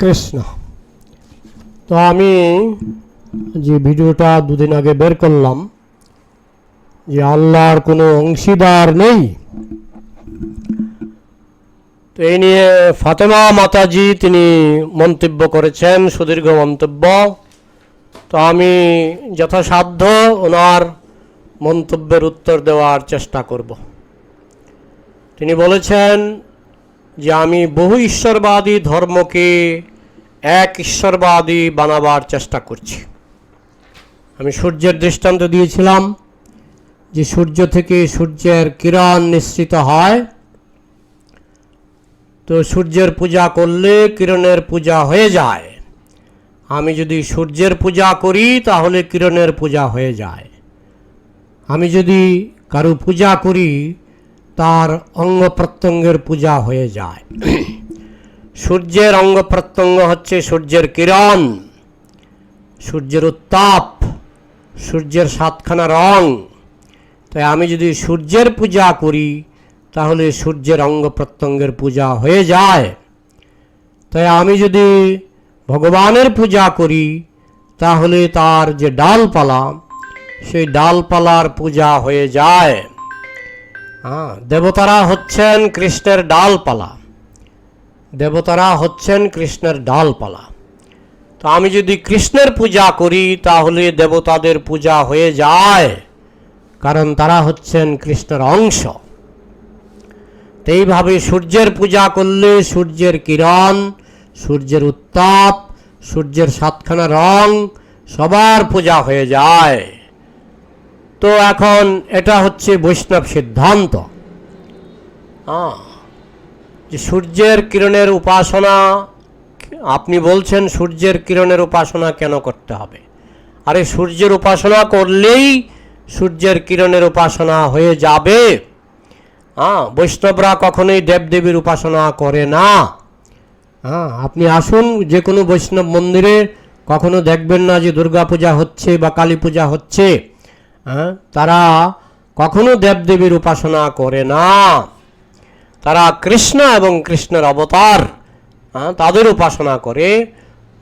কৃষ্ণ। তো আমি যে ভিডিওটা দুদিন আগে বের করলাম, যে আল্লাহর কোনো অংশীদার নেই, তো এই নিয়ে ফাতেমা মাতাজি তিনি মন্তব্য করেছেন, সুদীর্ঘ মন্তব্য। তো আমি যথাসাধ্য ওনার মন্তব্যের উত্তর দেওয়ার চেষ্টা করব। তিনি বলেছেন যে আমি বহু ঈশ্বরবাদী ধর্মকে এক ঈশ্বরবাদী বানাবার চেষ্টা করছি। আমি সূর্যের দৃষ্টান্ত দিয়েছিলাম যে সূর্য থেকে সূর্যের কিরণ নিশ্চিত হয়। তো সূর্যের পূজা করলে কিরণের পূজা হয়ে যায়। আমি যদি সূর্যের পূজা করি তাহলে কিরণের পূজা হয়ে যায়। আমি যদি কারও পূজা করি তার অঙ্গ প্রত্যঙ্গের পূজা হয়ে যায়। সূর্যের অঙ্গ প্রত্যঙ্গ হচ্ছে সূর্যের কিরণ, সূর্যের উত্তাপ, সূর্যের সাতখানা রং। তাই আমি যদি সূর্যের পূজা করি, তাহলে সূর্যের অঙ্গ প্রত্যঙ্গের পূজা হয়ে যায়। তাই আমি যদি ভগবানের পূজা করি, তাহলে তার যে ডালপালা, সেই ডালপালার পূজা হয়ে যায়। হ্যাঁ দেবতারা হচ্ছেন কৃষ্ণের ডালপালা। দেবতারা হচ্ছেন কৃষ্ণের ডালপালা। তো আমি যদি কৃষ্ণের পূজা করি, তাহলে দেবতাদের পূজা হয়ে যায়, কারণ তারা হচ্ছেন কৃষ্ণের অংশ। তো এইভাবে সূর্যের পূজা করলে সূর্যের কিরণ, সূর্যের উত্তাপ, সূর্যের সাতখানা রং সবার পূজা হয়ে যায়। তো এখন এটা হচ্ছে বৈষ্ণব সিদ্ধান্ত। হ্যাঁ যে সূর্যের কিরণের উপাসনা আপনি বলছেন সূর্যের কিরণের উপাসনা কেন করতে হবে? আরে সূর্যের উপাসনা করলেই সূর্যের কিরণের উপাসনা হয়ে যাবে। হ্যাঁ বৈষ্ণবরা কখনোই দেবদেবীর উপাসনা করে না। হ্যাঁ আপনি আসুন যে কোনো বৈষ্ণব মন্দিরে কখনো দেখবেন না যে দুর্গা পূজা হচ্ছে বা কালী পূজা হচ্ছে। তারা কখনো দেবদেবীর উপাসনা করে না। তারা কৃষ্ণ এবং কৃষ্ণের অবতার হ্যাঁ, তাদের উপাসনা করে।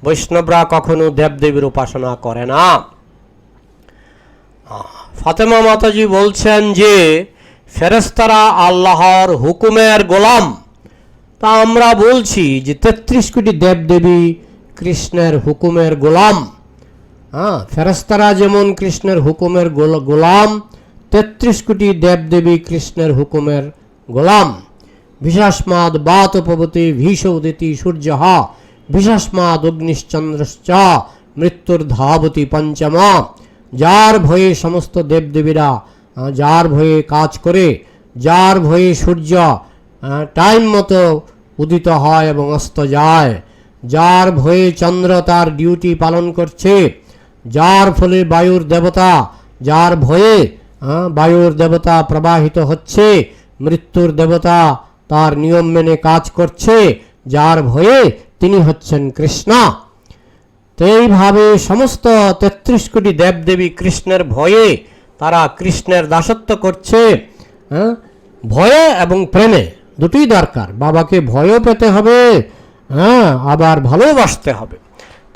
বৈষ্ণবরা কখনো দেবদেবীর উপাসনা করে না। ফাতেমা মাতাজি বলছেন যে ফেরেস্তারা আল্লাহর হুকুমের গোলাম। তা আমরা বলছি যে তেত্রিশ কোটি দেবদেবী কৃষ্ণের হুকুমের গোলাম। হ্যাঁ। ফেরেস্তারা যেমন কৃষ্ণের হুকুমের গোল- গোলাম, তেত্রিশ কোটি দেবদেবী কৃষ্ণের হুকুমের গোলাম। বিশাসমাদ বাত উপবতী ভীষ উদিতি সূর্য, বিশাসমাদ অগ্নিশ্চন্দ্রশ্চ, মৃত্যুর ধাবতী পঞ্চমা। যার ভয়ে সমস্ত দেবদেবীরা যার ভয়ে কাজ করে, যার ভয়ে সূর্য টাইম মতো উদিত হয় এবং অস্ত যায়, যার ভয়ে চন্দ্র তার ডিউটি পালন করছে যার ফলে বায়ুর দেবতা, যার ভয়ে বায়ুর দেবতা প্রবাহিত হচ্ছে, মৃত্যুর দেবতা তার নিয়ম মেনে কাজ করছে, যার ভয়ে তিনি হচ্ছেন কৃষ্ণা। তো এইভাবে সমস্ত তেত্রিশ কোটি দেবদেবী কৃষ্ণের ভয়ে তারা কৃষ্ণের দাসত্ব করছে হ্যাঁ ভয়ে এবং প্রেমে। দুটোই দরকার। বাবাকে ভয়ও পেতে হবে হ্যাঁ আবার ভালোবাসতে হবে।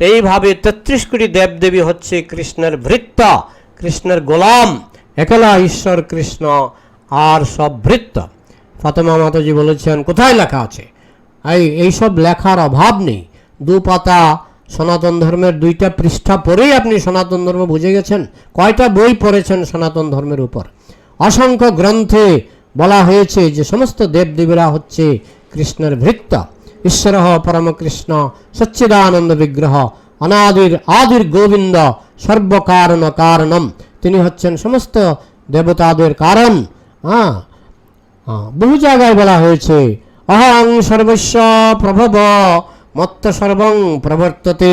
এইভাবে তেত্রিশ কোটি দেবদেবী হচ্ছে কৃষ্ণের ভৃত্য কৃষ্ণের গোলাম। একলা ঈশ্বর কৃষ্ণ, আর সব ভৃত্য ফাতেমা মাতাজি বলেছেন, কোথায় লেখা আছে? এই, এইসব লেখার অভাব নেই। দু পাতা সনাতন ধর্মের দুইটা পৃষ্ঠা পড়েই আপনি সনাতন ধর্ম বুঝে গেছেন। কয়টা বই পড়েছেন সনাতন ধর্মের উপর? অসংখ্য গ্রন্থে বলা হয়েছে যে সমস্ত দেবদেবীরা হচ্ছে কৃষ্ণের ভৃত্য ঈশ্বর পরমকৃষ্ণ সচ্চিদানন্দ বিগ্রহ অনাদির আদির গোবিন্দ সর্বকারণ কারণম তিনি হচ্ছেন সমস্ত দেবতাদের কারণ হ্যাঁ বহু জায়গায় বলা হয়েছে অহং সর্বস্ব প্রভব মত্ত সর্বং প্রবর্ততে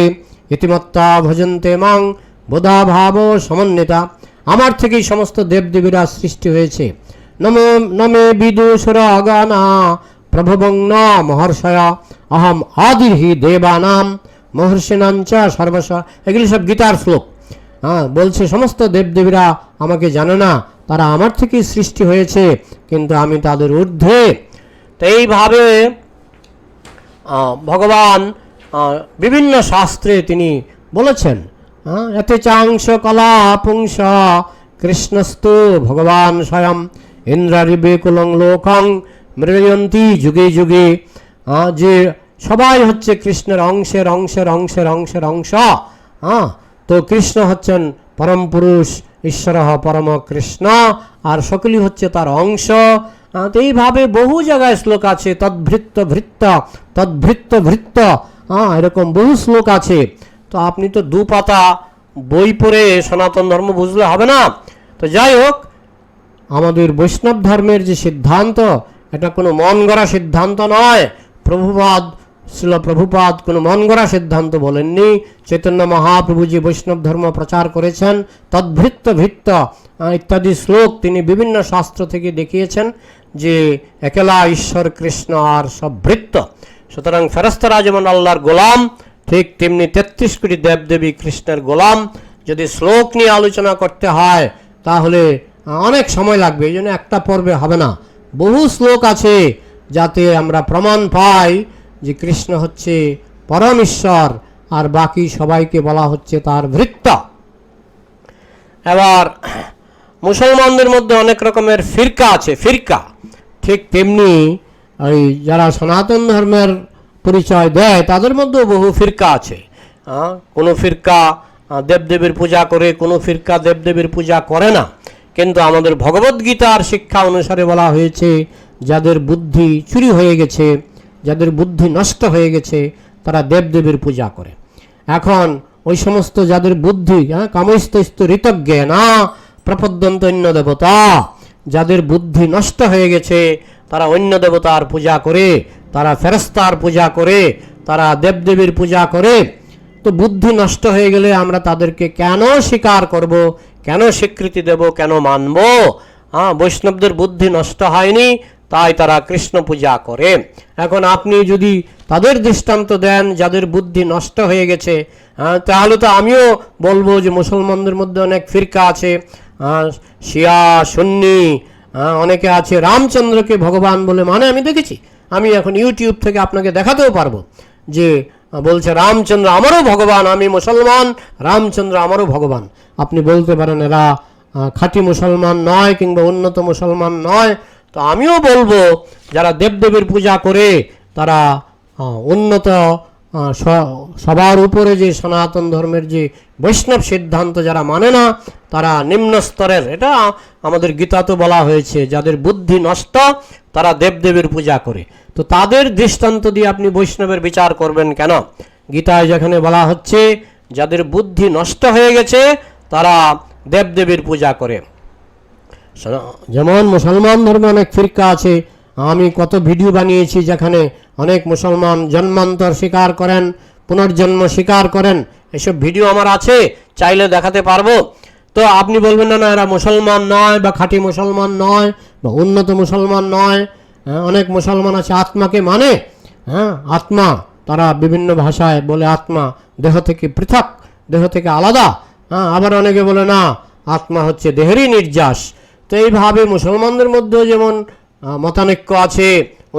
ইতিমত্তা ভজন্তে মাং বোধা ভাব সমন্বিতা আমার থেকেই সমস্ত দেবদেবীরা সৃষ্টি হয়েছে নমে নমে বিদুষুর অগানা প্রভবং ন মহর্ষয়া, অহম আদির হি দেবানাম। মহর্ষিনাঞ্চ সর্বস্ব এগুলি সব গীতার শ্লোক। হ্যাঁ বলছে সমস্ত দেবদেবীরা আমাকে জানে না, তারা আমার থেকেই সৃষ্টি হয়েছে, কিন্তু আমি তাদের ঊর্ধ্বে। তো এইভাবে ভগবান বিভিন্ন শাস্ত্রে তিনি বলেছেন এতে চাংশ কলা পুংস কৃষ্ণস্তু ভগবান স্বয়ং, ইন্দ্রারিবে কুলং লোকং মৃয়ন্তী যুগে যুগে যে সবাই হচ্ছে কৃষ্ণের অংশের অংশের অংশের অংশের অংশ। হ্যাঁ তো কৃষ্ণ হচ্ছেন পরম পুরুষ, ঈশ্বর পরম কৃষ্ণ, আর সকলই হচ্ছে তার অংশ। তো এইভাবে বহু জায়গায় শ্লোক আছে, তদ্ভৃত্ত ভৃত্ত তদ্ভৃত্ত ভৃত্ত। হ্যাঁ এরকম বহু শ্লোক আছে। তো আপনি তো দু পাতা বই পড়ে সনাতন ধর্ম বুঝলে হবে না। তো যাই হোক, আমাদের বৈষ্ণব ধর্মের যে সিদ্ধান্ত এটা কোনো মন গড়া সিদ্ধান্ত নয়। প্রভুপাদ ছিল প্রভুপাদ কোনো মন গড়া সিদ্ধান্ত বলেননি। চৈতন্য মহাপ্রভু যে বৈষ্ণব ধর্ম প্রচার করেছেন। তদ্ভৃত্ত ভিত্ত ইত্যাদি শ্লোক তিনি বিভিন্ন শাস্ত্র থেকে দেখিয়েছেন যে একেলা ঈশ্বর, কৃষ্ণ আর সব ভৃত্ত সুতরাং ফেরস্তরা যেমন আল্লাহর গোলাম, ঠিক তেমনি তেত্রিশ কোটি দেবদেবী কৃষ্ণের গোলাম। যদি শ্লোক নিয়ে আলোচনা করতে হয়, তাহলে অনেক সময় লাগবে, এই জন্য একটা পর্বে হবে না। বহু শ্লোক আছে যাতে আমরা প্রমাণ পাই যে কৃষ্ণ হচ্ছে পরম ঈশ্বর আর বাকি সবাইকে বলা হচ্ছে তার ভৃত্য। এবার, মুসলমানদের মধ্যে অনেক রকমের ফিরকা আছে, ফিরকা। ঠিক তেমনি ওই যারা সনাতন ধর্মের পরিচয় দেয়, তাদের মধ্যেও বহু ফিরকা আছে। কোনো ফিরকা দেবদেবীর পূজা করে, কোনো ফিরকা দেবদেবীর পূজা করে না। কিন্তু আমাদের ভগবদ্গীতার শিক্ষা অনুসারে বলা হয়েছে, যাদের বুদ্ধি চুরি হয়ে গেছে, যাদের বুদ্ধি নষ্ট হয়ে গেছে, তারা দেবদেবীর পূজা করে। এখন ওই সমস্ত যাদের বুদ্ধি হ্যাঁ কামস্তস্ত ঋতজ্ঞে, না, প্রপদ্যন্ত অন্য দেবতা, যাদের বুদ্ধি নষ্ট হয়ে গেছে, তারা অন্য দেবতার পূজা করে, তারা ফেরস্তার পূজা করে, তারা দেবদেবীর পূজা করে, তো বুদ্ধি নষ্ট হয়ে গেলে আমরা তাদেরকে কেন স্বীকার করব? কেন স্বীকৃতি দেব, কেন মানব? হ্যাঁ বৈষ্ণবদের বুদ্ধি নষ্ট হয়নি, তাই তারা কৃষ্ণ পূজা করে। এখন আপনি যদি তাদের দৃষ্টান্ত দেন, যাদের বুদ্ধি নষ্ট হয়ে গেছে তাহলে তো আমিও বলব যে মুসলমানদের মধ্যে অনেক ফিরকা আছে। শিয়া, সুন্নি অনেকে আছে, রামচন্দ্রকে ভগবান বলে মানে আমি দেখেছি। আমি এখন ইউটিউব থেকে আপনাকে দেখাতেও পারব যে বলছে, রামচন্দ্র আমারও ভগবান, আমি মুসলমান। রামচন্দ্র আমারও ভগবান। আপনি বলতে পারেন, এরা খাঁটি মুসলমান নয় কিংবা উন্নত মুসলমান নয়। তো আমিও বলব, যারা দেবদেবীর পূজা করে, তারা উন্নত সবার উপরে যে সনাতন ধর্মের যে বৈষ্ণব সিদ্ধান্ত যারা মানে না, তারা নিম্ন স্তরের, এটা আমাদের গীতাতে বলা হয়েছে, যাদের বুদ্ধি নষ্ট, তারা দেবদেবীর পূজা করে। তো তাদের দৃষ্টান্ত দিয়ে আপনি বৈষ্ণবের বিচার করবেন কেন? গীতায় যেখানে বলা হচ্ছে, যাদের বুদ্ধি নষ্ট হয়ে গেছে, তারা দেবদেবীর পূজা করে। যেমন মুসলমান ধর্মে অনেক ফিরকা আছে আমি কত ভিডিও বানিয়েছি যেখানে অনেক মুসলমান জন্মান্তর স্বীকার করেন পুনর্জন্ম স্বীকার করেন এসব ভিডিও আমার আছে চাইলে দেখাতে পারব। তো আপনি বলবেন না না এরা মুসলমান নয় বা খাঁটি মুসলমান নয় বা উন্নত মুসলমান নয়। হ্যাঁ, অনেক মুসলমান আছে আত্মাকে মানে হ্যাঁ আত্মা। তারা বিভিন্ন ভাষায় বলে আত্মা দেহ থেকে পৃথক দেহ থেকে আলাদা। হ্যাঁ আবার অনেকে বলে না আত্মা হচ্ছে দেহেরই নির্যাস। তো এইভাবে মুসলমানদের মধ্যেও যেমন মতানৈক্য আছে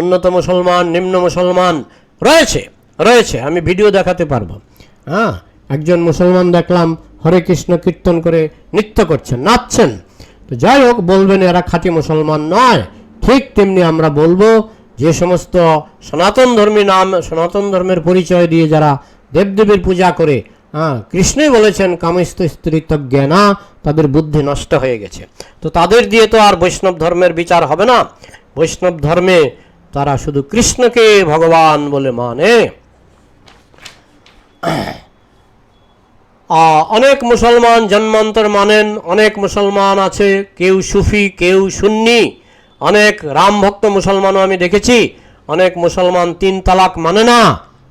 উন্নত মুসলমান নিম্ন মুসলমান, রয়েছে রয়েছে, আমি ভিডিও দেখাতে পারব। হ্যাঁ একজন মুসলমান দেখলাম, হরে কৃষ্ণ কীর্তন করে নৃত্য করছেন, নাচছেন। তো যাই হোক, বলবেন এরা খাঁটি মুসলমান নয়। ঠিক তেমনি আমরা বলব, যে সমস্ত সনাতন ধর্মী নাম, সনাতন ধর্মের পরিচয় দিয়ে যারা দেবদেবীর পূজা করে হ্যাঁ কৃষ্ণই বলেছেন কামস্ত স্ত্রীত্ব জ্ঞানা, তাদের বুদ্ধি নষ্ট হয়ে গেছে। তো তাদের দিয়ে তো আর বৈষ্ণব ধর্মের বিচার হবে না। বৈষ্ণব ধর্মে তারা শুধু কৃষ্ণকে ভগবান বলে মানে। অনেক মুসলমান জন্মান্তর মানেন, অনেক মুসলমান আছে, কেউ সুফি, কেউ সুন্নি, অনেক রাম ভক্ত মুসলমানও আমি দেখেছি, অনেক মুসলমান তিন তালাক মানে না।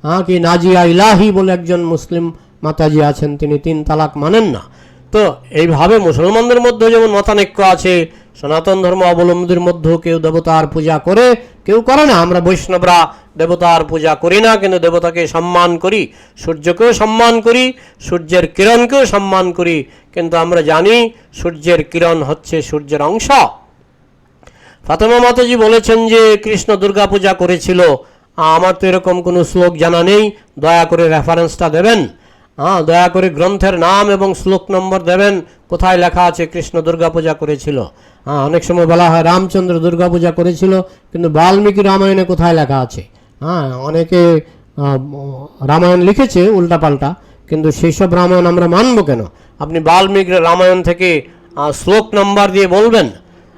হ্যাঁ কি নাজিয়া ইলাহি বলে একজন মুসলিম মাতাজি আছেন, তিনি তিন তালাক মানেন না। তো এইভাবে মুসলমানদের মধ্যে যেমন মতানৈক্য আছে, সনাতন ধর্ম অবলম্বীদের মধ্যেও কেউ দেবতার পূজা করে, কেউ করে না। আমরা বৈষ্ণবরা দেবতার পূজা করি না, কিন্তু দেবতাকে সম্মান করি, সূর্যকেও সম্মান করি, সূর্যের কিরণকেও সম্মান করি। কিন্তু আমরা জানি সূর্যের কিরণ হচ্ছে সূর্যের অংশ। ফাতেমা মাতাজি বলেছেন যে, কৃষ্ণ দুর্গা পূজা করেছিল। আমার তো এরকম কোনো শ্লোক জানা নেই, দয়া করে রেফারেন্সটা দেবেন। হ্যাঁ দয়া করে গ্রন্থের নাম এবং শ্লোক নম্বর দেবেন। কোথায় লেখা আছে, কৃষ্ণ দুর্গাপূজা করেছিল? হ্যাঁ অনেক সময় বলা হয় রামচন্দ্র দুর্গাপূজা করেছিল, কিন্তু বাল্মীকি রামায়ণে কোথায় লেখা আছে? হ্যাঁ অনেকে রামায়ণ লিখেছে উল্টাপাল্টা, কিন্তু সেই সব রামায়ণ আমরা মানব কেন? আপনি বাল্মীকি রামায়ণ থেকে শ্লোক নম্বর দিয়ে বলবেন,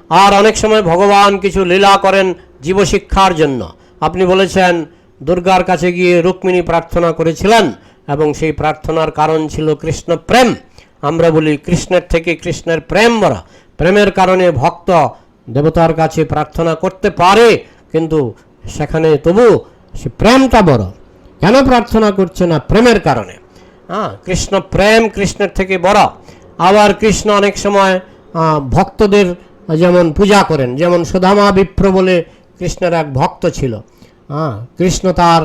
আর অনেক সময় ভগবান কিছু লীলা করেন জীবশিক্ষার জন্য। আপনি বলেছেন, দুর্গার কাছে গিয়ে রুক্মিণী প্রার্থনা করেছিলেন এবং সেই প্রার্থনার কারণ ছিল কৃষ্ণ প্রেম। আমরা বলি কৃষ্ণের থেকে কৃষ্ণের প্রেম বড়। প্রেমের কারণে ভক্ত দেবতার কাছে প্রার্থনা করতে পারে, কিন্তু সেখানে তবু সে প্রেমটা বড়। কেন প্রার্থনা করছে না? প্রেমের কারণে। হ্যাঁ কৃষ্ণ প্রেম কৃষ্ণের থেকে বড়। আবার কৃষ্ণ অনেক সময় ভক্তদের যেমন পূজা করেন, যেমন সুধামা বিপ্র বলে কৃষ্ণের এক ভক্ত ছিল। হ্যাঁ কৃষ্ণ তার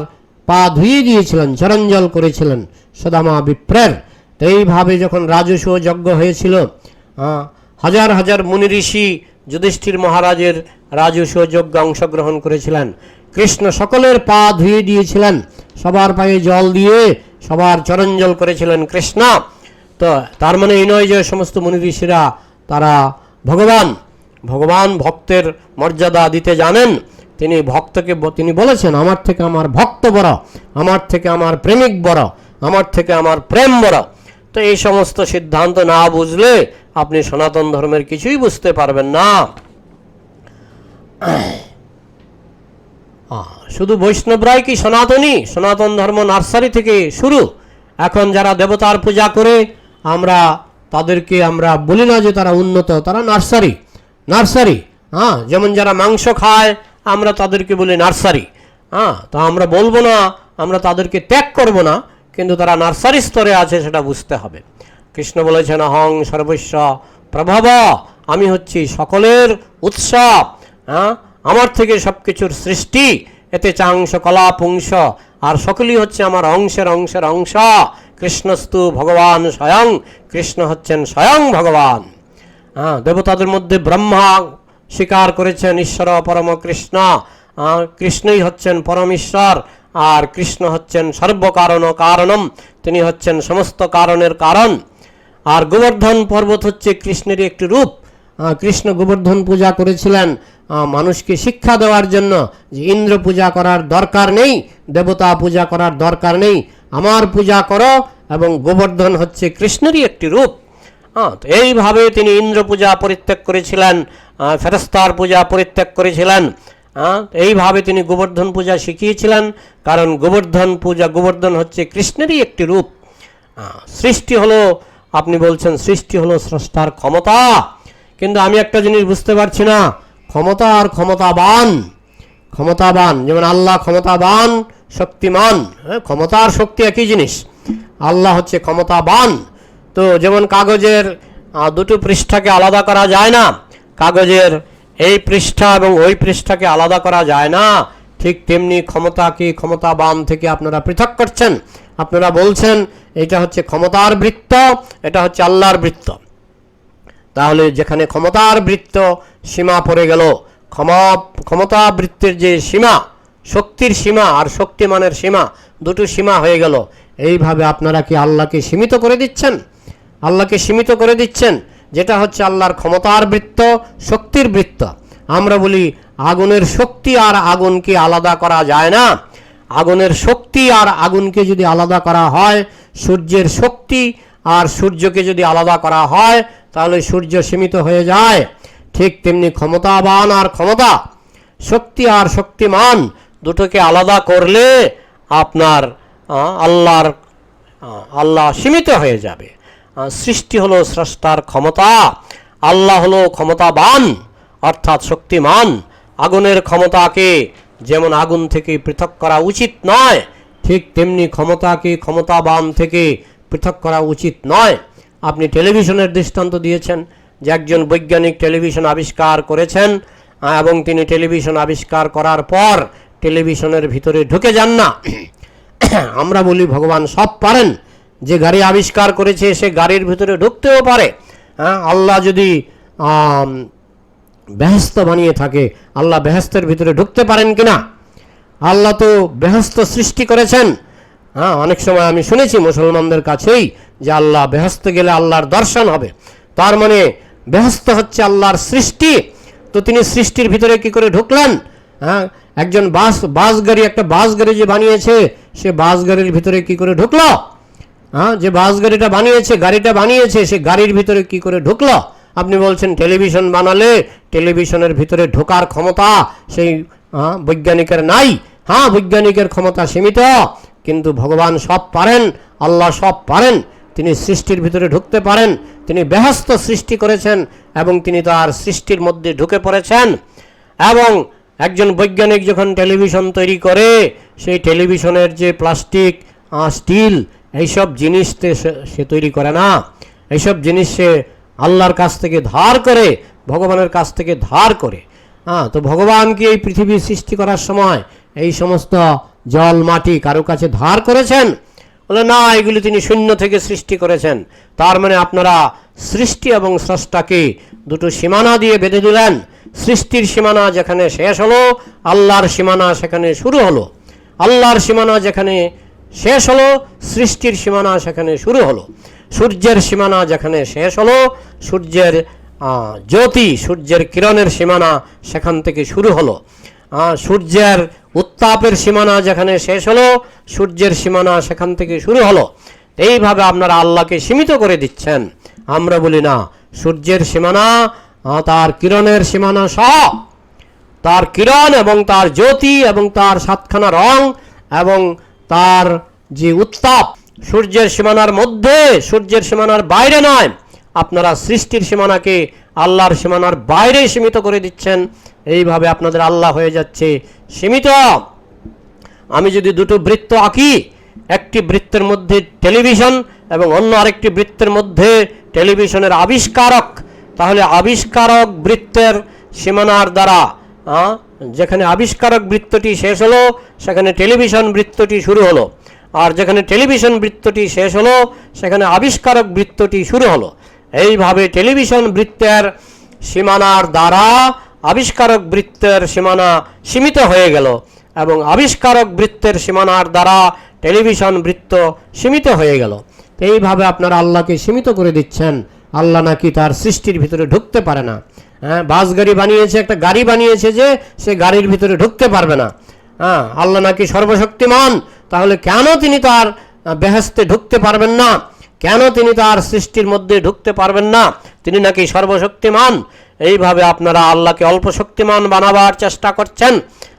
পা ধুয়ে দিয়েছিলেন চরঞ্জল করেছিলেন সুদামা বিপ্রের। তো এইভাবে যখন রাজস্ব যজ্ঞ হয়েছিল হাজার হাজার মুনি ঋষি যুধিষ্ঠির মহারাজের রাজস্ব যজ্ঞ অংশগ্রহণ করেছিলেন। কৃষ্ণ সকলের পা ধুয়ে দিয়েছিলেন, সবার পায়ে জল দিয়ে সবার চরঞ্জল করেছিলেন কৃষ্ণ। তো তার মানে এই নয় যে সমস্ত মুনি ঋষিরা তারা ভগবান ভগবান ভক্তের মর্যাদা দিতে জানেন। তিনি ভক্তকে তিনি বলেছেন, আমার থেকে আমার ভক্ত বড়, আমার থেকে আমার প্রেমিক বড়, আমার থেকে আমার প্রেম বড়। তো এই সমস্ত সিদ্ধান্ত না বুঝলে আপনি সনাতন ধর্মের কিছুই বুঝতে পারবেন না। শুধু বৈষ্ণবরাই কি সনাতনী? সনাতন ধর্ম নার্সারি থেকে শুরু। এখন যারা দেবতার পূজা করে, আমরা তাদেরকে আমরা বলি না যে তারা উন্নত, তারা নার্সারি। নার্সারি হ্যাঁ যেমন যারা মাংস খায় আমরা তাদেরকে বলি নার্সারি। হ্যাঁ তো আমরা বলব না, আমরা তাদেরকে ত্যাগ করব না, কিন্তু তারা নার্সারি স্তরে আছে সেটা বুঝতে হবে। কৃষ্ণ বলেছেন, অহং সর্বস্ব প্রভাব, আমি হচ্ছি সকলের উৎসব। হ্যাঁ আমার থেকে সব কিছুর সৃষ্টি, এতে চাংশ, কলা, পুংস, আর সকলেই হচ্ছে আমার অংশের অংশের অংশ। কৃষ্ণস্তু ভগবান স্বয়ং, কৃষ্ণ হচ্ছেন স্বয়ং ভগবান। হ্যাঁ দেবতাদের মধ্যে ব্রহ্মা স্বীকার করেছেন ঈশ্বর পরম কৃষ্ণ। কৃষ্ণই হচ্ছেন পরমেশ্বর আর কৃষ্ণ হচ্ছেন সর্বকারণ কারণম, তিনি হচ্ছেন সমস্ত কারণের কারণ। আর গোবর্ধন পর্বত হচ্ছে কৃষ্ণেরই একটি রূপ। কৃষ্ণ গোবর্ধন পূজা করেছিলেন। মানুষকে শিক্ষা দেওয়ার জন্য যে ইন্দ্র পূজা করার দরকার নেই, দেবতা পূজা করার দরকার নেই, আমার পূজা করো এবং গোবর্ধন হচ্ছে কৃষ্ণেরই একটি রূপ। তো এইভাবে তিনি ইন্দ্র পূজা পরিত্যাগ করেছিলেন ফেরেস্তার পূজা পরিত্যাগ করেছিলেন। এইভাবে তিনি গোবর্ধন পূজা শিখিয়েছিলেন, কারণ গোবর্ধন পূজা, গোবর্ধন হচ্ছে কৃষ্ণেরই একটি রূপ। সৃষ্টি হলো, আপনি বলছেন সৃষ্টি হলো স্রষ্টার ক্ষমতা। কিন্তু আমি একটা জিনিস বুঝতে পারছি না, ক্ষমতা আর ক্ষমতাবান। ক্ষমতাবান, যেমন আল্লাহ ক্ষমতাবান, শক্তিমান। হ্যাঁ ক্ষমতা আর শক্তি একই জিনিস। আল্লাহ হচ্ছে ক্ষমতাবান। তো যেমন কাগজের দুটো পৃষ্ঠাকে আলাদা করা যায় না, কাগজের এই পৃষ্ঠা এবং ওই পৃষ্ঠাকে আলাদা করা যায় না, ঠিক তেমনি ক্ষমতাকে ক্ষমতাবান থেকে আপনারা পৃথক করছেন। আপনারা বলছেন, এটা হচ্ছে ক্ষমতার বৃত্ত, এটা হচ্ছে আল্লাহর বৃত্ত। তাহলে যেখানে ক্ষমতার বৃত্ত, সীমা পড়ে গেল। ক্ষমা, ক্ষমতা বৃত্তের যে সীমা, শক্তির সীমা আর শক্তিমানের সীমা, দুটো সীমা হয়ে গেল। এইভাবে আপনারা কি আল্লাহকে সীমিত করে দিচ্ছেন? আল্লাহকে সীমিত করে দিচ্ছেন, যেটা হচ্ছে আল্লাহর ক্ষমতার বৃত্ত, শক্তির বৃত্ত। আমরা বলি, আগুনের শক্তি আর আগুনকে আলাদা করা যায় না। আগুনের শক্তি আর আগুনকে যদি আলাদা করা হয়, সূর্যের শক্তি আর সূর্যকে যদি আলাদা করা হয়, তাহলে সূর্য সীমিত হয়ে যায়। ঠিক তেমনি ক্ষমতাবান আর ক্ষমতা, শক্তি আর শক্তিমান দুটোকে আলাদা করলে আপনার আল্লাহর আল্লাহ সীমিত হয়ে যাবে। সৃষ্টি হলো স্রষ্টার ক্ষমতা। আল্লাহ হলো ক্ষমতাবান, অর্থাৎ শক্তিমান। আগুনের ক্ষমতাকে যেমন আগুন থেকে পৃথক করা উচিত নয়, ঠিক তেমনি ক্ষমতাকে ক্ষমতাবান থেকে পৃথক করা উচিত নয়। আপনি টেলিভিশনের দৃষ্টান্ত দিয়েছেন যে একজন বৈজ্ঞানিক টেলিভিশন আবিষ্কার করেছেন এবং তিনি টেলিভিশন আবিষ্কার করার পর টেলিভিশনের ভিতরে ঢুকে যান না। আমরা বলি, ভগবান সব পারেন। যে গাড়ি আবিষ্কার করেছে, সে গাড়ির ভিতরে ঢুকতেও পারে। হ্যাঁ আল্লাহ যদি বেহেস্ত বানিয়ে থাকে, আল্লাহ বেহেস্তের ভিতরে ঢুকতে পারেন কিনা? আল্লাহ তো বেহস্ত সৃষ্টি করেছেন। হ্যাঁ অনেক সময় আমি শুনেছি মুসলমানদের কাছেই যে আল্লাহ বেহস্ত গেলে আল্লাহর দর্শন হবে। তার মানে বেহস্ত হচ্ছে আল্লাহর সৃষ্টি। তো তিনি সৃষ্টির ভিতরে কি করে ঢুকলেন? হ্যাঁ একজন বাস বাস গাড়ি, একটা বাস গাড়ি যে বানিয়েছে, সে বাস গাড়ির ভিতরে কি করে ঢুকলো? হ্যাঁ যে বাস গাড়িটা বানিয়েছে গাড়িটা বানিয়েছে সে গাড়ির ভিতরে কি করে ঢুকলো? আপনি বলছেন টেলিভিশন বানালে টেলিভিশনের ভিতরে ঢোকার ক্ষমতা সেই হ্যাঁ, বৈজ্ঞানিকের নাই। হ্যাঁ বৈজ্ঞানিকের ক্ষমতা সীমিত কিন্তু ভগবান সব পারেন আল্লাহ সব পারেন। তিনি সৃষ্টির ভিতরে ঢুকতে পারেন তিনি বেহস্ত সৃষ্টি করেছেন এবং তিনি তার সৃষ্টির মধ্যে ঢুকে পড়েছেন। এবং একজন বৈজ্ঞানিক যখন টেলিভিশন তৈরি করে সেই টেলিভিশনের যে প্লাস্টিক স্টিল এইসব জিনিস সে- তৈরি করে না। এইসব জিনিস সে আল্লাহর কাছ থেকে ধার করে, ভগবানের কাছ থেকে ধার করে। হ্যাঁ তো ভগবান কি এই পৃথিবী সৃষ্টি করার সময় এই সমস্ত জল, মাটি কারও কাছে ধার করেছেন? বলে, না, এগুলি তিনি শূন্য থেকে সৃষ্টি করেছেন। তার মানে আপনারা সৃষ্টি এবং স্রষ্টাকে দুটো সীমানা দিয়ে বেঁধে দিলেন। সৃষ্টির সীমানা যেখানে শেষ হলো, আল্লাহর সীমানা সেখানে শুরু হলো। আল্লাহর সীমানা যেখানে শেষ হলো, সৃষ্টির সীমানা সেখানে শুরু হলো। সূর্যের সীমানা যেখানে শেষ হলো, সূর্যের জ্যোতি, সূর্যের কিরণের সীমানা সেখান থেকে শুরু হলো। সূর্যের উত্তাপের সীমানা যেখানে শেষ হলো, সূর্যের সীমানা সেখান থেকে শুরু হলো। এইভাবে আপনারা আল্লাহকে সীমিত করে দিচ্ছেন। আমরা বলি না, সূর্যের সীমানা তার কিরণের সীমানা সহ। তার কিরণ এবং তার জ্যোতি এবং তার সাতখানা রং এবং তার যে উত্তাপ, সূর্যের সীমানার মধ্যে, সূর্যের সীমানার বাইরে নয়, আপনারা সৃষ্টির সীমানাকে আল্লাহর সীমানার বাইরে সীমিত করে দিচ্ছেন। এইভাবে আপনাদের আল্লাহ হয়ে যাচ্ছে সীমিত। আমি যদি দুটো বৃত্ত আঁকি, একটি বৃত্তের মধ্যে টেলিভিশন এবং অন্য আরেকটি বৃত্তের মধ্যে টেলিভিশনের আবিষ্কারক, তাহলে আবিষ্কারক বৃত্তের সীমানার দ্বারা যেখানে আবিষ্কারক বৃত্তটি শেষ হলো সেখানে টেলিভিশন বৃত্তটি শুরু হলো। আর যেখানে টেলিভিশন বৃত্তটি শেষ হলো, সেখানে আবিষ্কারক বৃত্তটি শুরু হলো। এইভাবে টেলিভিশন বৃত্তের সীমানার দ্বারা আবিষ্কারক বৃত্তের সীমানা সীমিত হয়ে গেল এবং আবিষ্কারক বৃত্তের সীমানার দ্বারা টেলিভিশন বৃত্ত সীমিত হয়ে গেল। এইভাবে আপনারা আল্লাহকে সীমিত করে দিচ্ছেন। আল্লাহ নাকি তার সৃষ্টির ভিতরে ঢুকতে পারে না। হ্যাঁ বাস গাড়ি বানিয়েছে, একটা গাড়ি বানিয়েছে যে সে গাড়ির ভিতরে ঢুকতে পারবে না। হ্যাঁ আল্লাহ নাকি সর্বশক্তিমান। তাহলে কেন তিনি তার বেহেস্তে ঢুকতে পারবেন না? কেন তিনি তার সৃষ্টির মধ্যে ঢুকতে পারবেন না? তিনি নাকি সর্বশক্তিমান। এইভাবে আপনারা আল্লাহকে অল্প শক্তিমান বানাবার চেষ্টা করছেন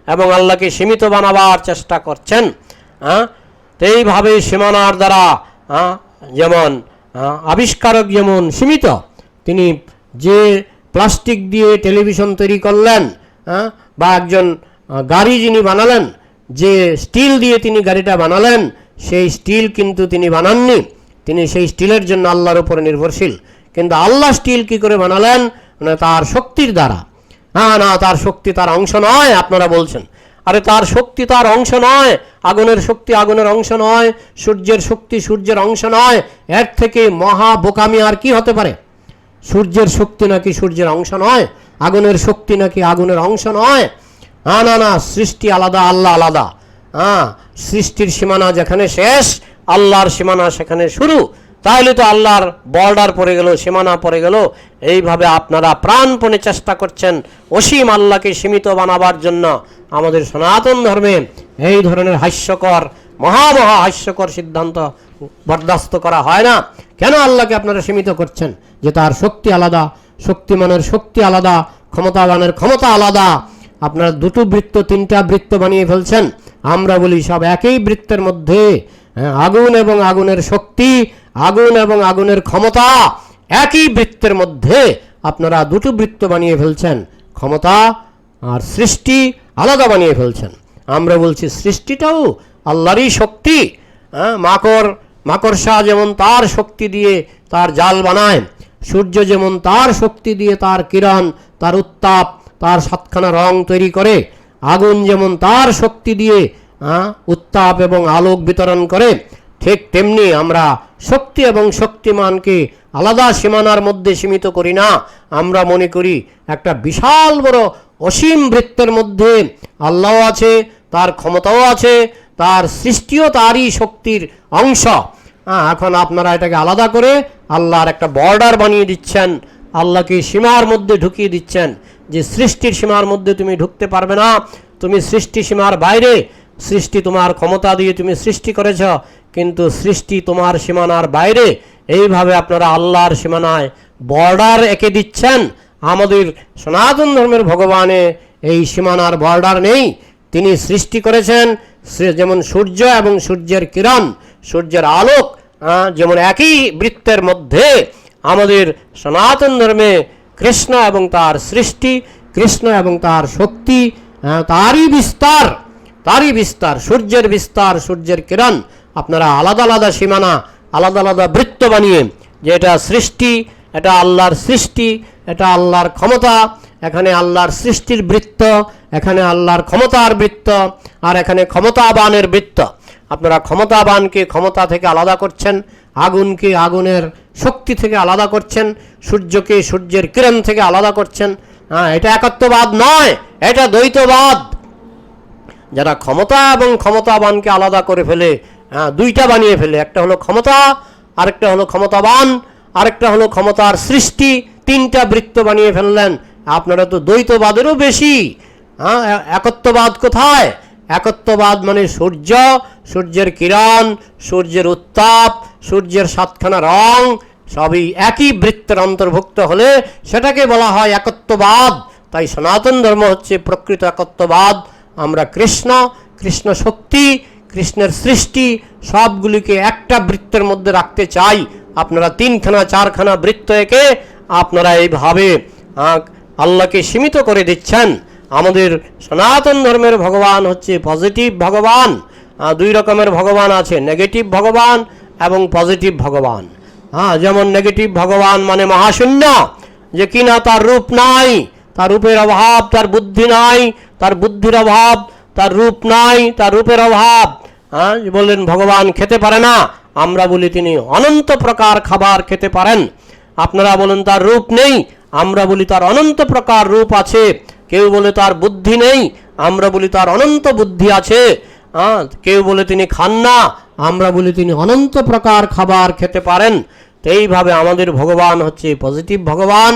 এবং আল্লাহকে সীমিত বানাবার চেষ্টা করছেন হ্যাঁ তো এইভাবে সীমানার দ্বারা যেমন আবিষ্কারক যেমন সীমিত তিনি যে প্লাস্টিক দিয়ে টেলিভিশন তৈরি করলেন হ্যাঁ, বা একজন গাড়ি যিনি বানালেন, যে স্টিল দিয়ে তিনি গাড়িটা বানালেন, সেই স্টিল কিন্তু তিনি বানাননি। তিনি সেই স্টিলের জন্য আল্লাহর উপরে নির্ভরশীল। কিন্তু আল্লাহ স্টিল কি করে বানালেন? মানে তার শক্তির দ্বারা। না না, তার শক্তি তার অংশ নয়, আপনারা বলছেন। আরে, তার শক্তি তার অংশ নয়, আগুনের শক্তি আগুনের অংশ নয়, সূর্যের শক্তি সূর্যের অংশ নয়, এর থেকে মহা বোকামি আর কি হতে পারে? সূর্যের শক্তি নাকি সূর্যের অংশ নয়, আগুনের শক্তি নাকি আগুনের অংশ নয়? না না না, সৃষ্টি আলাদা, আল্লাহ আলাদা। হ্যাঁ সৃষ্টির সীমানা যেখানে শেষ, আল্লাহর সীমানা সেখানে শুরু। তাহলে তো আল্লাহর বর্ডার পড়ে গেল, সীমানা পড়ে গেল। এইভাবে আপনারা প্রাণপণে চেষ্টা করছেন অসীম আল্লাহকে সীমিত বানাবার জন্য। আমাদের সনাতন ধর্মে এই ধরনের হাস্যকর মহা মহা হাস্যকর সিদ্ধান্ত বরদাস্ত করা হয় না। কেন আল্লাহকে আপনারা সীমিত করছেন? যে তার শক্তি আলাদা, শক্তিমানের শক্তি আলাদা, ক্ষমতাবানের ক্ষমতা আলাদা। আপনারা দুটো বৃত্ত তিনটা বৃত্ত বানিয়ে ফেলছেন। আমরা বলি সব একই বৃত্তের মধ্যে হ্যাঁ, আগুন এবং আগুনের শক্তি আগুন এবং আগুনের ক্ষমতা একই বৃত্তের মধ্যে আপনারা দুটো বৃত্ত বানিয়ে ফেলছেন। ক্ষমতা আর সৃষ্টি আলাদা বানিয়ে ফেলছেন। আমরা বলছি সৃষ্টিটাও আল্লাহরই শক্তি হ্যাঁ মাকড় মাকড়সা যেমন তার শক্তি দিয়ে তার জাল বানায় সূর্য যেমন তার শক্তি দিয়ে তার কিরণ তার উত্তাপ তার সাতখানা রং তৈরি করে, আগুন যেমন তার শক্তি দিয়ে উত্তাপ এবং আলোক বিতরণ করে, ঠিক তেমনি আমরা শক্তি এবং শক্তিমানকে আলাদা সীমানার মধ্যে সীমিত করি না। আমরা মনে করি একটা বিশাল বড় অসীম বৃত্তের মধ্যে আল্লাহ আছে, তার ক্ষমতাও আছে, তার সৃষ্টিও তারই শক্তির অংশ। এখন আপনারা এটাকে আলাদা করে আল্লাহর একটা বর্ডার বানিয়ে দিচ্ছেন। আল্লাহকে সীমার মধ্যে ঢুকিয়ে দিচ্ছেন যে সৃষ্টির সীমার মধ্যে তুমি ঢুকতে পারবে না। তুমি সৃষ্টি সীমার বাইরে, সৃষ্টি তোমার ক্ষমতা দিয়ে তুমি সৃষ্টি করেছ, কিন্তু সৃষ্টি তোমার সীমানার বাইরে। এইভাবে আপনারা আল্লাহর সীমানায় বর্ডার এঁকে দিচ্ছেন। আমাদের সনাতন ধর্মের ভগবানে এই সীমানার বর্ডার নেই। তিনি সৃষ্টি করেছেন যেমন সূর্য এবং সূর্যের কিরণ, সূর্যের আলোক যেমন একই বৃত্তের মধ্যে। আমাদের সনাতন ধর্মে কৃষ্ণ এবং তার সৃষ্টি, কৃষ্ণ এবং তার শক্তি তারই বিস্তার তারই বিস্তার, সূর্যের বিস্তার, সূর্যের কিরণ, আপনারা আলাদা আলাদা সীমানা, আলাদা আলাদা বৃত্ত বানিয়ে, যে এটা সৃষ্টি, এটা আল্লাহর সৃষ্টি, এটা আল্লাহর ক্ষমতা, এখানে আল্লাহর সৃষ্টির বৃত্ত, এখানে আল্লাহর ক্ষমতার বৃত্ত, আর এখানে ক্ষমতাবানের বৃত্ত। আপনারা ক্ষমতাবানকে ক্ষমতা থেকে আলাদা করছেন, আগুনকে আগুনের শক্তি থেকে আলাদা করছেন সূর্যকে সূর্যের কিরণ থেকে আলাদা করছেন। হ্যাঁ এটা একত্ববাদ নয় এটা দ্বৈতবাদ। যারা ক্ষমতা এবং ক্ষমতাবানকে আলাদা করে ফেলে হ্যাঁ, দুইটা বানিয়ে ফেলে একটা হলো ক্ষমতা আরেকটা হলো ক্ষমতাবান আরেকটা হলো ক্ষমতার সৃষ্টি তিনটা বৃত্ত বানিয়ে ফেললেন। আপনারা তো দ্বৈতবাদেরও বেশি হ্যাঁ একত্ববাদ কোথায়? একত্ববাদ মানে সূর্য, সূর্যের কিরণ, সূর্যের উত্তাপ, সূর্যের সাতখানা রং, সবই একই বৃত্তের অন্তর্ভুক্ত হলে সেটাকে বলা হয় একত্ববাদ। তাই সনাতন ধর্ম হচ্ছে প্রকৃত একত্ববাদ। আমরা কৃষ্ণ কৃষ্ণ শক্তি, কৃষ্ণের সৃষ্টি, সবগুলিকে একটা বৃত্তের মধ্যে রাখতে চাই। আপনারা তিনখানা, চারখানা বৃত্ত এঁকে আপনারা এইভাবে আল্লাহকে সীমিত করে দিচ্ছেন। আমাদের সনাতন ধর্মের ভগবান হচ্ছে পজিটিভ ভগবান। দুই রকমের ভগবান আছে নেগেটিভ ভগবান এবং পজিটিভ ভগবান। হ্যাঁ যেমন নেগেটিভ ভগবান মানে মহাশূন্য, যে কিনা তার রূপ নাই, তার রূপের অভাব, তার বুদ্ধি নাই, তার বুদ্ধির অভাব, তার রূপ নাই, তার রূপের অভাব। হ্যাঁ বললেন, ভগবান খেতে পারে না। আমরা বলি তিনি অনন্ত প্রকার খাবার খেতে পারেন। আপনারা বলেন, তার রূপ নেই। আমরা বলি তার অনন্ত প্রকার রূপ আছে। কেউ বলে তার বুদ্ধি নেই, আমরা বলি তার অনন্ত বুদ্ধি আছে। কেউ বলে তিনি খান না, আমরা বলি তিনি অনন্ত প্রকার খাবার খেতে পারেন। এইভাবে আমাদের ভগবান হচ্ছে পজিটিভ ভগবান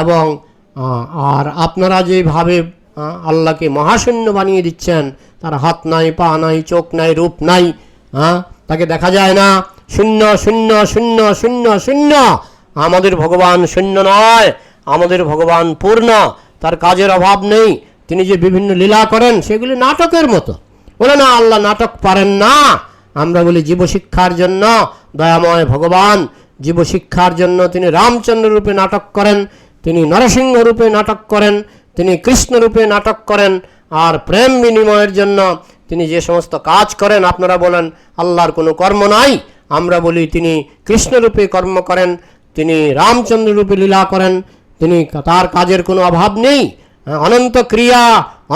এবং আর আপনারা যেভাবে আল্লাহকে মহাশূন্য বানিয়ে দিচ্ছেন, তার হাত নাই, পা নাই, চোখ নাই, রূপ নাই হ্যাঁ তাকে দেখা যায় না। শূন্য শূন্য শূন্য শূন্য শূন্য আমাদের ভগবান শূন্য নয়, আমাদের ভগবান পূর্ণ, তার কাজের অভাব নেই। তিনি যে বিভিন্ন লীলা করেন, সেগুলি নাটকের মতো। বলে, না, আল্লাহ নাটক পারেন না। আমরা বলি, জীবশিক্ষার জন্য। দয়াময় ভগবান, জীবশিক্ষার জন্য তিনি রামচন্দ্র রূপে নাটক করেন, তিনি নরসিংহ রূপে নাটক করেন, তিনি কৃষ্ণ রূপে নাটক করেন, আর প্রেম বিনিময়ের জন্য তিনি যে সমস্ত কাজ করেন, আপনারা বলেন, আল্লাহর কোনো কর্ম নাই। আমরা বলি, তিনি কৃষ্ণরূপে কর্ম করেন তিনি রামচন্দ্র রূপে লীলা করেন। তিনি তার কাজের কোনো অভাব নেই। হ্যাঁ, অনন্ত ক্রিয়া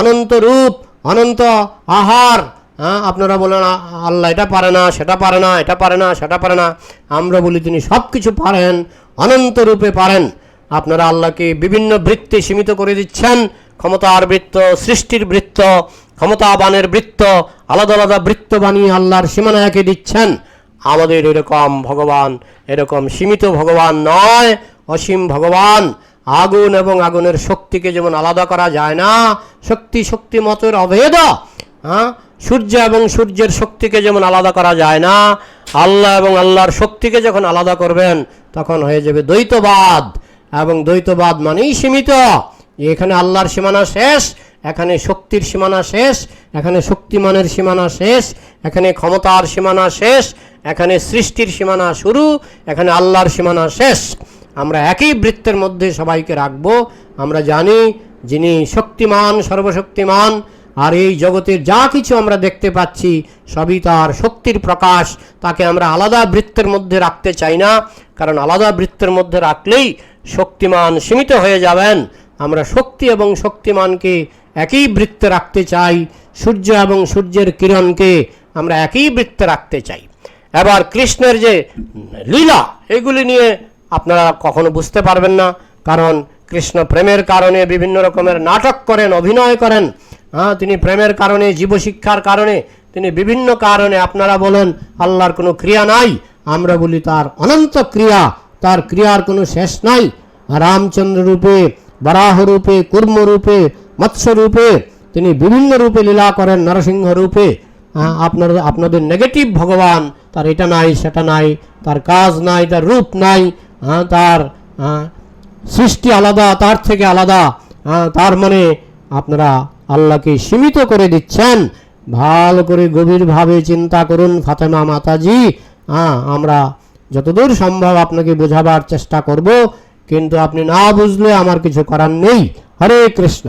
অনন্ত রূপ অনন্ত আহার হ্যাঁ আপনারা বলেন আল্লাহ এটা পারে না সেটা পারে না এটা পারে না সেটা পারে না। আমরা বলি তিনি সব কিছু পারেন অনন্ত রূপে পারেন। আপনারা আল্লাহকে বিভিন্ন বৃত্তে সীমিত করে দিচ্ছেন। ক্ষমতার বৃত্ত সৃষ্টির বৃত্ত ক্ষমতাবানের বৃত্ত আলাদা আলাদা বৃত্ত বানিয়ে আল্লাহর সীমানায়কে দিচ্ছেন। আমাদের এরকম ভগবান, এরকম সীমিত ভগবান নয়, অসীম ভগবান। আগুন এবং আগুনের শক্তিকে যেমন আলাদা করা যায় না, শক্তি শক্তি মতের অভেদ হ্যাঁ? সূর্য এবং সূর্যের শক্তিকে যেমন আলাদা করা যায় না, আল্লাহ এবং আল্লাহর শক্তিকে যখন আলাদা করবেন, তখন হয়ে যাবে দ্বৈতবাদ। এবং দ্বৈতবাদ মানেই সীমিত। এখানে আল্লাহর সীমানা শেষ। এখানে শক্তির সীমানা শেষ, এখানে শক্তিমানের সীমানা শেষ, এখানে ক্ষমতার সীমানা শেষ, এখানে সৃষ্টির সীমানা শুরু, এখানে আল্লাহর সীমানা শেষ। আমরা একই বৃত্তের মধ্যে সবাইকে রাখব। আমরা জানি যিনি শক্তিমান, সর্বশক্তিমান, আর এই জগতের যা কিছু আমরা দেখতে পাচ্ছি, সবই তার শক্তির প্রকাশ। তাকে আমরা আলাদা বৃত্তের মধ্যে রাখতে চাই না, কারণ আলাদা বৃত্তের মধ্যে রাখলেই শক্তিমান সীমিত হয়ে যাবেন। আমরা শক্তি এবং শক্তিমানকে একই বৃত্তে রাখতে চাই, সূর্য এবং সূর্যের কিরণকে আমরা একই বৃত্তে রাখতে চাই। এবার কৃষ্ণের যে লীলা, এগুলি নিয়ে আপনারা কখনো বুঝতে পারবেন না, কারণ কৃষ্ণ প্রেমের কারণে বিভিন্ন রকমের নাটক করেন, অভিনয় করেন। হ্যাঁ তিনি প্রেমের কারণে, জীবশিক্ষার কারণে, তিনি বিভিন্ন কারণে আপনারা বলেন, আল্লাহর কোনো ক্রিয়া নাই, আমরা বলি তার অনন্ত ক্রিয়া, তার ক্রিয়ার কোনো শেষ নাই। রামচন্দ্র রূপে বরাহ রূপে কুর্ম রূপে মৎস্য রূপে তিনি বিভিন্ন রূপে লীলা করেন নরসিংহ রূপে হ্যাঁ, আপনার আপনাদের নেগেটিভ ভগবান তার এটা নাই সেটা নাই তার কাজ নাই তার রূপ নাই হ্যাঁ, তার সৃষ্টি আলাদা তার থেকে আলাদা হ্যাঁ, তার মানে আপনারা আল্লাহকে সীমিত করে দিচ্ছেন। ভালো করে গভীরভাবে চিন্তা করুন ফাতেমা মাতাজি। হ্যাঁ আমরা যতদূর সম্ভব আপনাকে বোঝাবার চেষ্টা করব। কিন্তু আপনি না বুঝলে আমার কিছু করার নেই। হরে কৃষ্ণ।